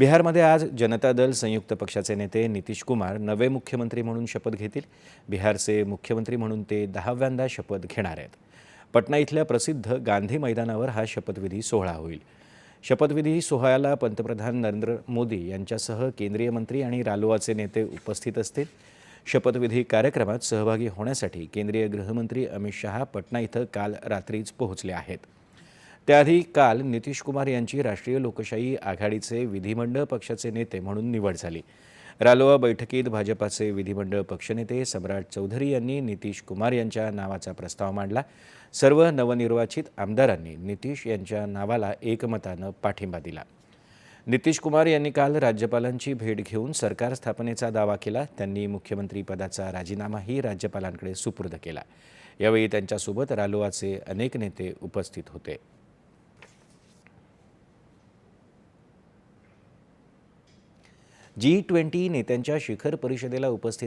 बिहारमध्ये आज जनता दल संयुक्त पक्षाचे नेते नितीश कुमार नवे मुख्यमंत्री म्हणून शपथ घेतील. बिहारचे मुख्यमंत्री म्हणून ते दहाव्यांदा शपथ घेणार आहेत. पटना इथल्या प्रसिद्ध गांधी मैदानावर हा शपथविधी सोहळा होईल. शपथविधी सोहळ्याला पंतप्रधान नरेंद्र मोदी यांच्यासह केंद्रीय मंत्री आणि रालोआचे नेते उपस्थित असतील. शपथविधी कार्यक्रमात सहभागी होण्यासाठी केंद्रीय गृहमंत्री अमित शहा पटना इथं काल रात्रीच पोहोचले आहेत. त्याआधी काल नितीश कुमार यांची राष्ट्रीय लोकशाही आघाडीचे विधिमंडळ पक्षाचे नेते म्हणून निवड झाली. रालोआ बैठकीत भाजपाचे विधिमंडळ पक्षनेते सम्राट चौधरी यांनी नितीश कुमार यांच्या नावाचा प्रस्ताव मांडला. सर्व नवनिर्वाचित आमदारांनी नितीश यांच्या नावाला एकमतानं पाठिंबा दिला. नितीश कुमार यांनी काल राज्यपालांची भेट घेऊन सरकार स्थापनेचा दावा केला. त्यांनी मुख्यमंत्री पदाचा राजीनामाही राज्यपालांकडे सुपूर्द केला. यावेळी त्यांच्यासोबत रालोआचे अनेक नेते उपस्थित होते. जी ट्वेंटी नेत्यांच्या शिखर परिषदेला उपस्थित